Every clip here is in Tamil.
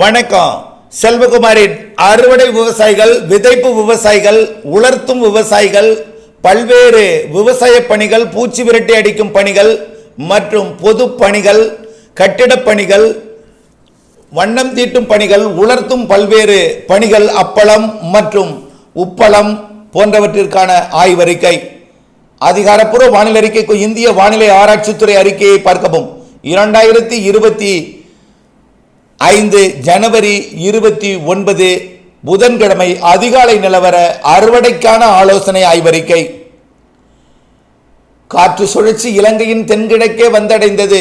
வணக்கம். செல்வகுமாரின் அறுவடை விவசாயிகள் விதைப்பு விவசாயிகள் உலர்த்தும் விவசாயிகள் பல்வேறு விவசாய பணிகள் பூச்சி விரட்டி அடிக்கும் பணிகள் மற்றும் பொது பணிகள் கட்டிடப் பணிகள் வண்ணம் தீட்டும் பணிகள் உலர்த்தும் பல்வேறு பணிகள் அப்பளம் மற்றும் உப்பளம் போன்றவற்றிற்கான ஆய்வறிக்கை. அதிகாரப்பூர்வ வானிலை அறிக்கைக்கு இந்திய வானிலை ஆராய்ச்சித்துறை அறிக்கையை பார்க்கவும். இரண்டாயிரத்தி இருபத்தி ஐந்து ஜனவரி இருபத்தி ஒன்பது புதன்கிழமை அதிகாலை நிலவர அறுவடைக்கான ஆலோசனை ஆய்வறிக்கை. காற்று சுழற்சி இலங்கையின் தென்கிழக்கே வந்தடைந்தது.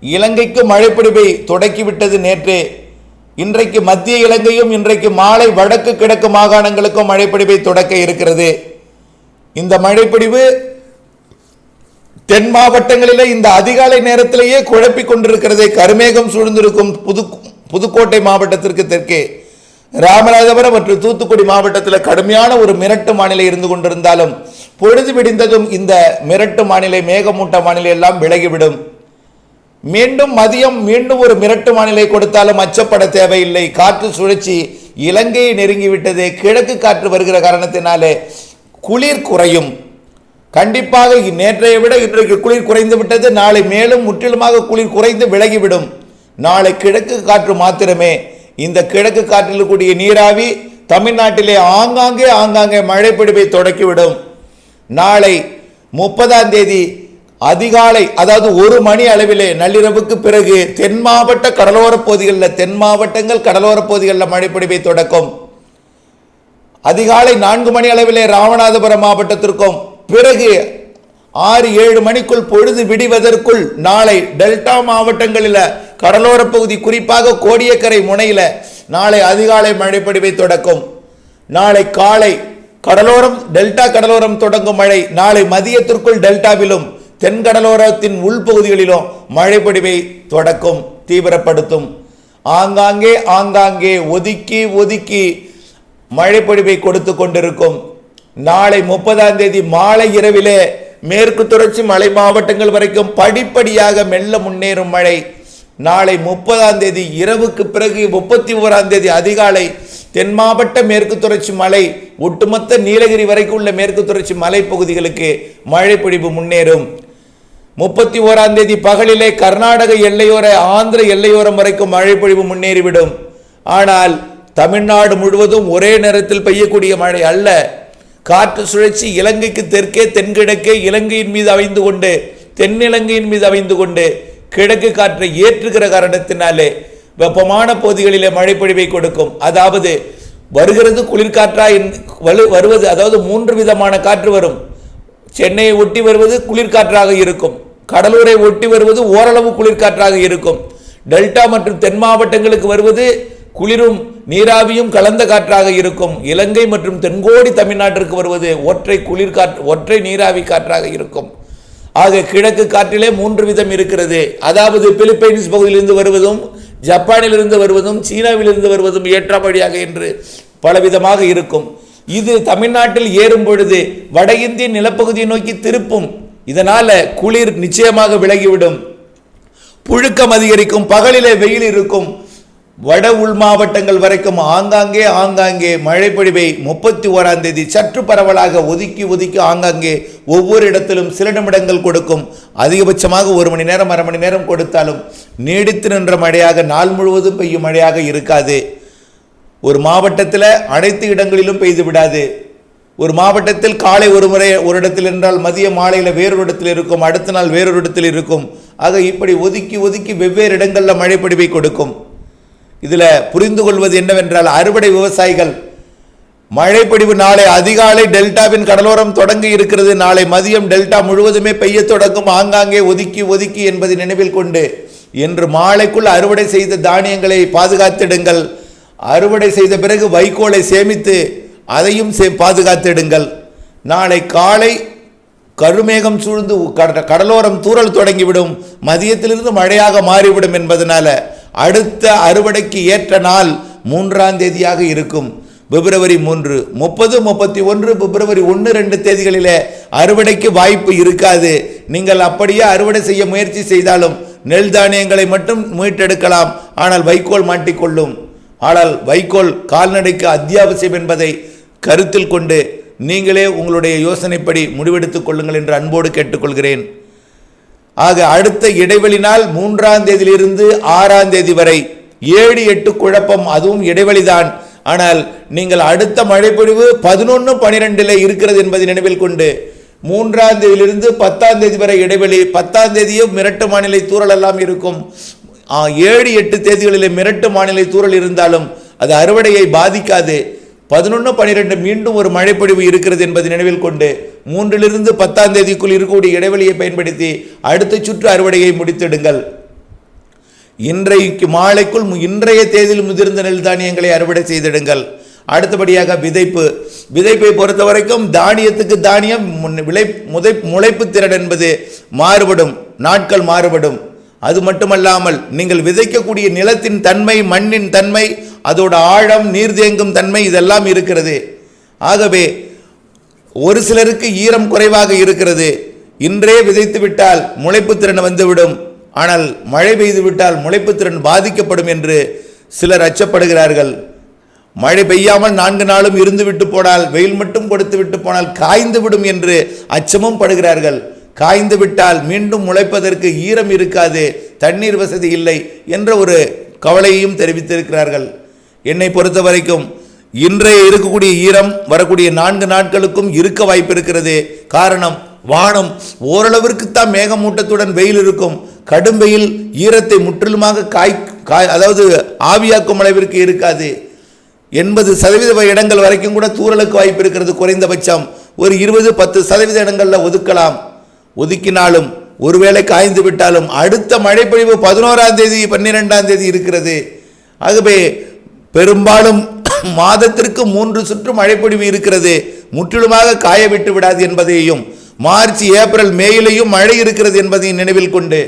இலங்கைக்கு மழைப்பிடிவை தொடக்கிவிட்டது நேற்று. இன்றைக்கு மத்திய இலங்கையும் இன்றைக்கு மாலை வடக்கு கிழக்கு மாகாணங்களுக்கும் மழைப்பிடிவை தொடக்க இருக்கிறது. இந்த மழைப்பிடிவு தென் மாவட்டங்களிலே இந்த அதிகாலை நேரத்திலேயே குழப்பி கொண்டிருக்கிறது கருமேகம் சூழ்ந்திருக்கும் புது புதுக்கோட்டை மாவட்டத்திற்கு தெற்கே. ராமநாதபுரம் மற்றும் தூத்துக்குடி மாவட்டத்தில் கடுமையான ஒரு மிரட்டு வானிலை இருந்து கொண்டிருந்தாலும் பொழுது விடிந்ததும் இந்த மிரட்டு வானிலை மேகமூட்ட வானிலை எல்லாம் விலகிவிடும். மீண்டும் மதியம் மீண்டும் ஒரு மிரட்டு வானிலை கொடுத்தாலும் அச்சப்பட தேவையில்லை. காற்று சுழற்சி இலங்கையை நெருங்கிவிட்டது. கிழக்கு காற்று வருகிற காரணத்தினாலே குளிர் குறையும். கண்டிப்பாக நேற்றைய விட இன்றைக்கு குளிர் குறைந்து விட்டது. நாளை மேலும் முற்றிலுமாக குளிர் குறைந்து விலகிவிடும். நாளை கிழக்கு காற்று மாத்திரமே. இந்த கிழக்கு காற்றில் கூடிய நீராவி தமிழ்நாட்டிலே ஆங்காங்கே ஆங்காங்கே மழை பிடிப்பை தொடக்கிவிடும். நாளை முப்பதாம் தேதி அதிகாலை அதாவது ஒரு மணி அளவிலே நள்ளிரவுக்கு பிறகு தென் மாவட்ட கடலோரப் பகுதிகளில் தென் மாவட்டங்கள் கடலோரப் பகுதிகளில் மழைப்பிடிப்பை தொடக்கும். அதிகாலை நான்கு மணி அளவிலே ராமநாதபுரம் மாவட்டத்திற்கும் பிறகு ஆறு ஏழு மணிக்குள் பொழுது விடிவதற்குள் நாளை டெல்டா மாவட்டங்களில் கடலோரப் பகுதி குறிப்பாக கோடியக்கரை முனையில் நாளை அதிகாலை மழைப்பொழிவை தொடக்கும். நாளை காலை கடலோரம் டெல்டா கடலோரம் தொடங்கும் மழை நாளை மதியத்திற்குள் டெல்டாவிலும் தென்கடலோரத்தின் உள்பகுதிகளிலும் மழைப்பொழிவை தொடக்கும் தீவிரப்படுத்தும். ஆங்காங்கே ஆங்காங்கே ஒதுக்கி ஒதுக்கி மழைப்பொழிவை கொடுத்து கொண்டிருக்கும். நாளை முப்பதாம் தேதி மாலை இரவிலே மேற்கு தொடர்ச்சி மலை மாவட்டங்கள் வரைக்கும் படிப்படியாக மெல்ல முன்னேறும் மழை. நாளை முப்பதாம் தேதி இரவுக்கு பிறகு முப்பத்தி ஓராம் தேதி அதிகாலை தென் மாவட்ட மேற்கு தொடர்ச்சி மலை ஒட்டுமொத்த நீலகிரி வரைக்கும் உள்ள மேற்கு தொடர்ச்சி மலை பகுதிகளுக்கு மழை பொழிவு முன்னேறும். முப்பத்தி ஓராம் தேதி பகலிலே கர்நாடக எல்லையோர ஆந்திர எல்லையோரம் வரைக்கும் மழை பொழிவு முன்னேறிவிடும். ஆனால் தமிழ்நாடு முழுவதும் ஒரே நேரத்தில் பெய்யக்கூடிய மழை அல்ல. காற்று சுழற்சி இலங்கைக்கு தெற்கே தென்கிழக்கே இலங்கையின் மீது அமைந்து கொண்டு தென்னிலங்கையின் மீது அமைந்து கொண்டு கிழக்கு காற்றை ஏற்றுகிற காரணத்தினாலே வெப்பமான பகுதிகளிலே மழைப்பொழிவை கொடுக்கும். அதாவது வருகிறது குளிர்காற்றா வலு- வருவது அதாவது மூன்று விதமான காற்று வரும். சென்னையை ஒட்டி வருவது குளிர்காற்றாக இருக்கும். கடலூரை ஒட்டி வருவது ஓரளவு குளிர்காற்றாக இருக்கும். டெல்டா மற்றும் தென் மாவட்டங்களுக்கு வருவது குளிரும் நீராவியும் கலந்த காற்றாக இருக்கும். இலங்கை மற்றும் தென்கோடி தமிழ்நாட்டிற்கு வருவது ஒற்றை குளிர் காற்று ஒற்றை நீராவி காற்றாக இருக்கும். ஆக கிழக்கு காற்றிலே மூன்று விதம் இருக்கிறது. அதாவது பிலிப்பைன்ஸ் பகுதியிலிருந்து வருவதும் ஜப்பானிலிருந்து வருவதும் சீனாவிலிருந்து வருவதும் ஏற்றபடியாக என்று பலவிதமாக இருக்கும். இது தமிழ்நாட்டில் ஏறும் பொழுது வட இந்திய நிலப்பகுதியை நோக்கி திருப்பும். இதனால குளிர் நிச்சயமாக விலகிவிடும். புழுக்கம் அதிகரிக்கும் பகலிலே வெயில் இருக்கும். வட உள் மாவட்டங்கள் வரைக்கும் ஆங்காங்கே ஆங்காங்கே மழை பொழிவை முப்பத்தி ஓராம் தேதி சற்று பரவலாக ஒதுக்கி ஒதுக்கி ஆங்காங்கே ஒவ்வொரு இடத்திலும் சில நிமிடங்கள் கொடுக்கும். அதிகபட்சமாக ஒரு மணி நேரம் அரை மணி நேரம் கொடுத்தாலும் நீடித்து நின்ற மழையாக நாள் முழுவதும் பெய்யும் மழையாக இருக்காது. ஒரு மாவட்டத்தில் அனைத்து இடங்களிலும் பெய்து விடாது. ஒரு மாவட்டத்தில் காலை ஒரு முறை ஒரு இடத்தில் என்றால் மதிய மாலையில் வேறொரு இடத்தில் இருக்கும் அடுத்த நாள் வேறொரு இடத்தில் இருக்கும். ஆக இப்படி ஒதுக்கி ஒதுக்கி வெவ்வேறு இடங்களில் மழைப்பொழிவை கொடுக்கும். இதில் புரிந்து கொள்வது என்னவென்றால் அறுவடை விவசாயிகள் மழைப்பொடிவு நாளை அதிகாலை டெல்டாவின் கடலோரம் தொடங்கி இருக்கிறது. நாளை மதியம் டெல்டா முழுவதுமே பெய்ய தொடங்கும். ஆங்காங்கே ஒதுக்கி ஒதுக்கி என்பதை நினைவில் கொண்டு இன்று மாலைக்குள் அறுவடை செய்த தானியங்களை பாதுகாத்திடுங்கள். அறுவடை செய்த பிறகு வைக்கோலை சேமித்து அதையும் சே பாதுகாத்திடுங்கள். நாளை காலை கருமேகம் சூழ்ந்து கட- கடலோரம் தூறல் தொடங்கிவிடும். மதியத்திலிருந்து மழையாக மாறிவிடும் என்பதனால அடுத்த அறுவடைக்கு ஏற்ற நாள் மூன்றாம் தேதியாக இருக்கும். பிப்ரவரி மூன்று. முப்பது முப்பத்தி ஒன்று பிப்ரவரி ஒன்று ரெண்டு தேதிகளிலே அறுவடைக்கு வாய்ப்பு இருக்காது. நீங்கள் அப்படியே அறுவடை செய்ய முயற்சி செய்தாலும் நெல் தானியங்களை மட்டும் மீட்டெடுக்கலாம். ஆனால் வைக்கோல் மாட்டிக்கொள்ளும். ஆனால் வைக்கோல் கால்நடைக்கு அத்தியாவசியம் என்பதை கருத்தில் கொண்டு நீங்களே உங்களுடைய யோசனைப்படி முடிவெடுத்துக் கொள்ளுங்கள் என்று அன்போடு கேட்டுக்கொள்கிறேன். ஆக அடுத்த இடைவெளி நாள் மூன்றாம் தேதியிலிருந்து ஆறாம் தேதி வரை ஏழு எட்டு குழப்பம் அதுவும் இடைவெளிதான். ஆனால் நீங்கள் அடுத்த மழைப்பொழிவு பதினொன்று பனிரெண்டில் இருக்கிறது என்பதை நினைவில் கொண்டு மூன்றாம் தேதியிலிருந்து பத்தாம் தேதி வரை இடைவெளி பத்தாம் தேதியும் மிரட்டு வானிலை தூரல் எல்லாம் இருக்கும். ஏழு எட்டு தேதிகளில் மிரட்டு வானிலை தூரல் இருந்தாலும் அது அறுவடையை பாதிக்காது. பதினொன்று பனிரெண்டு மீண்டும் ஒரு மழைப்பொழிவு இருக்கிறது என்பதை நினைவில் கொண்டு மூன்றிலிருந்து பத்தாம் தேதிக்குள் இருக்கக்கூடிய இடைவெளியை பயன்படுத்தி அடுத்த சுற்று அறுவடையை முடித்திடுங்கள். இன்றைக்கு மாலைக்குள் மு- இன்றைய தேதியில் முதிர்ந்த நெல் தானியங்களை அறுவடை செய்திடுங்கள். அடுத்தபடியாக விதைப்பு. விதைப்பை பொறுத்த வரைக்கும் தானியத்துக்கு தானியம் முன் விளை முதை முளைப்பு திறன் என்பது மாறுபடும் நாட்கள் மாறுபடும். அது மட்டுமல்லாமல் நீங்கள் விதைக்கக்கூடிய நிலத்தின் தன்மை மண்ணின் தன்மை அதோட ஆழம் நீர் தேங்கும் தன்மை இதெல்லாம் இருக்கிறது. ஆகவே ஒரு சிலருக்கு ஈரம் குறைவாக இருக்கிறது. இன்றே விதைத்து விட்டால் முளைப்பு திறன் வந்துவிடும். ஆனால் மழை பெய்து விட்டால் திறன் பாதிக்கப்படும் என்று சிலர் அச்சப்படுகிறார்கள். மழை பெய்யாமல் நான்கு நாளும் இருந்து விட்டு போனால் வெயில் மட்டும் கொடுத்து விட்டு போனால் காய்ந்து விடும் என்று அச்சமும் படுகிறார்கள். காய்ந்து விட்டால் மீண்டும் முளைப்பதற்கு ஈரம் இருக்காது தண்ணீர் வசதி இல்லை என்ற ஒரு கவலையையும் தெரிவித்திருக்கிறார்கள். என்னை பொறுத்த வரைக்கும் இன்றைய இருக்கக்கூடிய ஈரம் வரக்கூடிய நான்கு நாட்களுக்கும் இருக்க வாய்ப்பு இருக்கிறது காரணம் வானம் ஓரளவிற்குத்தான் மேகமூட்டத்துடன் வெயில் இருக்கும். கடும் வெயில் ஈரத்தை முற்றிலுமாக காய் காய் அதாவது ஆவியாக்கும் அளவிற்கு இருக்காது. எண்பது சதவீத இடங்கள் வரைக்கும் கூட தூறலுக்கு வாய்ப்பு இருக்கிறது குறைந்தபட்சம். ஒரு இருபது பத்து சதவீத இடங்களில் ஒதுக்கலாம். ஒதுக்கினாலும் ஒருவேளை காய்ந்து விட்டாலும் அடுத்த மழைப்பொழிவு பதினோராம் தேதி பன்னிரெண்டாம் தேதி இருக்கிறது. ஆகவே பெரும்பாலும் மாதத்திற்கு மூன்று சுற்று மழைப்பொழிவு இருக்கிறது. முற்றிலுமாக காய விட்டு விடாது என்பதையும் மார்ச் ஏப்ரல் மேயிலையும் மழை இருக்கிறது என்பதையும் நினைவில் கொண்டு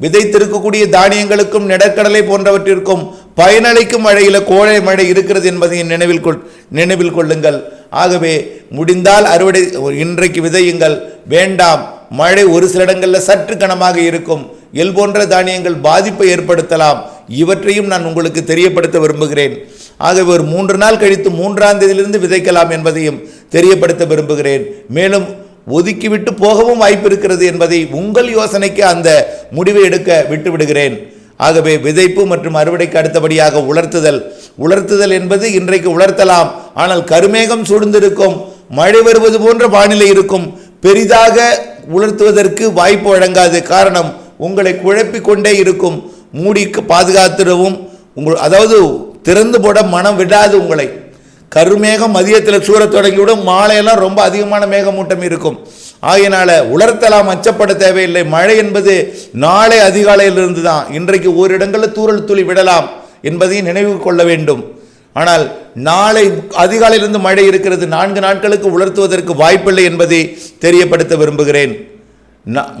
விதைத்திருக்கக்கூடிய தானியங்களுக்கும் நிலக்கடலை போன்றவற்றிற்கும் பயனளிக்கும் மழையில் கோழை மழை இருக்கிறது என்பதையும் நினைவில் கொள் நினைவில் கொள்ளுங்கள். ஆகவே முடிந்தால் அறுவடை இன்றைக்கு விதையுங்கள். வேண்டாம் மழை ஒரு சில இடங்களில் சற்று கனமாக இருக்கும். எல் போன்ற தானியங்கள் பாதிப்பை ஏற்படுத்தலாம். இவற்றையும் நான் உங்களுக்கு தெரியப்படுத்த விரும்புகிறேன். ஆகவே ஒரு மூன்று நாள் கழித்து மூன்றாம் தேதியிலிருந்து விதைக்கலாம் என்பதையும் தெரியப்படுத்த விரும்புகிறேன். மேலும் ஒதுக்கிவிட்டு போகவும் வாய்ப்பு இருக்கிறது என்பதை உங்கள் யோசனைக்கு அந்த முடிவை எடுக்க விட்டு விடுகிறேன் ஆகவே விதைப்பு மற்றும் அறுவடைக்கு அடுத்தபடியாக உலர்த்துதல். உலர்த்துதல் என்பது இன்றைக்கு உலர்த்தலாம். ஆனால் கருமேகம் சூழ்ந்திருக்கும். மழை வருவது போன்ற வானிலை இருக்கும். பெரிதாக உலர்த்துவதற்கு வாய்ப்பு வழங்காது. காரணம் உங்களை குழப்பிக் கொண்டே இருக்கும். மூடிக்கு பாதுகாத்திடவும். உங்கள் அதாவது திறந்து போட மனம் விடாது உங்களை. கருமேகம் மதியத்தில் சூற தொடங்கிவிடும். மாலையெல்லாம் ரொம்ப அதிகமான மேகமூட்டம் இருக்கும். ஆகையினால உலர்த்தலாம் அச்சப்பட தேவையில்லை. மழை என்பது நாளை அதிகாலையிலிருந்து தான் இன்றைக்கு ஓரிடங்களில் தூறல் துளி விடலாம் என்பதையும் நினைவு கொள்ள வேண்டும். ஆனால் நாளை அதிகாலையிலிருந்து மழை இருக்கிறது. நான்கு நாட்களுக்கு உலர்த்துவதற்கு வாய்ப்பில்லை என்பதை தெரியப்படுத்த விரும்புகிறேன்.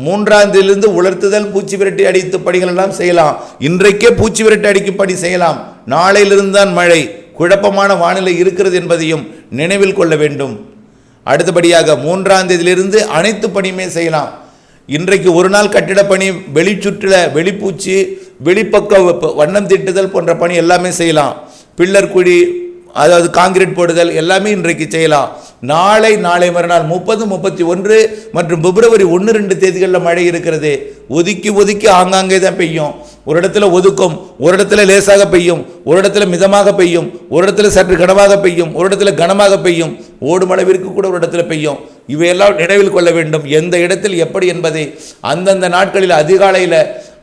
மூன்றாம் தேதியிலிருந்து உலர்த்துதல் பூச்சி விரட்டி அடித்து பணிகள் எல்லாம் செய்யலாம். இன்றைக்கே பூச்சி விரட்டி அடிக்கும் பணி செய்யலாம். நாளையிலிருந்து தான் மழை. குழப்பமான வானிலை இருக்கிறது என்பதையும் நினைவில் கொள்ள வேண்டும். அடுத்தபடியாக மூன்றாம் தேதியிலிருந்து அனைத்து பணியுமே செய்யலாம். இன்றைக்கு ஒரு நாள் கட்டிடப்பணி வெளிச்சுற்றில் வெளிப்பூச்சி வெளிப்பக்க வண்ணம் திட்டுதல் போன்ற பணி எல்லாமே செய்யலாம். பில்லர் குழி அதாவது காங்கிரீட் போடுதல் எல்லாமே இன்றைக்கு செய்யலாம். நாளை நாளை மறுநாள் முப்பது முப்பத்தி ஒன்று மற்றும் பிப்ரவரி ஒன்று ரெண்டு தேதிகளில் மழை இருக்கிறது. ஒதுக்கி ஒதுக்கி ஆங்காங்கே தான் பெய்யும். ஒரு இடத்துல ஒதுக்கும் ஒரு இடத்துல லேசாக பெய்யும் ஒரு இடத்துல மிதமாக பெய்யும் ஒரு இடத்துல சற்று கனமாக பெய்யும் ஒரு இடத்துல கனமாக பெய்யும் ஓடும் அளவிற்கு கூட ஒரு இடத்துல பெய்யும். இவையெல்லாம் நினைவில் கொள்ள வேண்டும். எந்த இடத்தில் எப்படி என்பதை அந்தந்த நாட்களில் அதிகாலையில்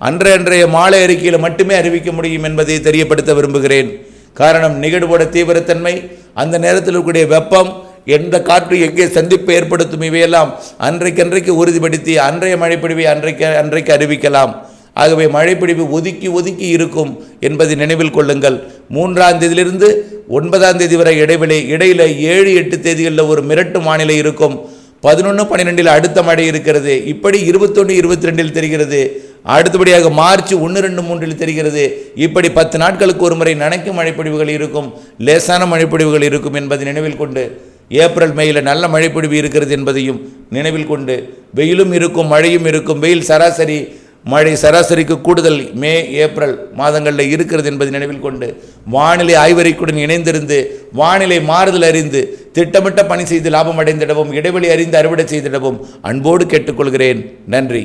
அன்றைய அன்றைய மாலை அறிக்கையில் மட்டுமே அறிவிக்க முடியும் என்பதை தெரியப்படுத்த விரும்புகிறேன். காரணம் நிகழ்வோட தீவிரத்தன்மை அந்த நேரத்தில் இருக்கக்கூடிய வெப்பம் எந்த காற்று எங்கே சந்திப்பை ஏற்படுத்தும் இவையெல்லாம் அன்றைக்கன்றைக்கு உறுதிப்படுத்தி அன்றைய மழைப்பிடிவை அன்றைக்கு அன்றைக்கு அறிவிக்கலாம். ஆகவே மழைப்பிடிவு ஒதுக்கி ஒதுக்கி இருக்கும் என்பதை நினைவில் கொள்ளுங்கள். மூன்றாம் தேதியிலிருந்து ஒன்பதாம் தேதி வரை இடைவெளி இடையில் ஏழு எட்டு தேதிகளில் ஒரு மிரட்டு வானிலை இருக்கும். பதினொன்று பன்னிரெண்டில் அடுத்த மழை இருக்கிறது. இப்படி இருபத்தொன்று இருபத்தி ரெண்டில் தெரிகிறது. அடுத்தபடியாக மார்ச் ஒன்று ரெண்டு மூன்றில் தெரிகிறது இப்படி பத்து நாட்களுக்கு ஒரு முறை நனைக்கும் மழைப்பொழிவுகள் இருக்கும் லேசான மழைப்பொழிவுகள் இருக்கும் என்பதை நினைவில் கொண்டு ஏப்ரல் மேயில் நல்ல மழைப்பொழிவு இருக்கிறது என்பதையும் நினைவில் கொண்டு வெயிலும் இருக்கும் மழையும் இருக்கும் வெயில் சராசரி மழை சராசரிக்கு கூடுதல் மே ஏப்ரல் மாதங்களில் இருக்கிறது என்பதை நினைவில் கொண்டு வானிலை ஆய்வறிக்குடன் இணைந்திருந்து வானிலை மாறுதல் அறிந்து திட்டமிட்ட பணி செய்து லாபம் அடைந்திடவும் இடைவெளி அறிந்து அறுவடை செய்திடவும் அன்போடு கேட்டுக்கொள்கிறேன். நன்றி.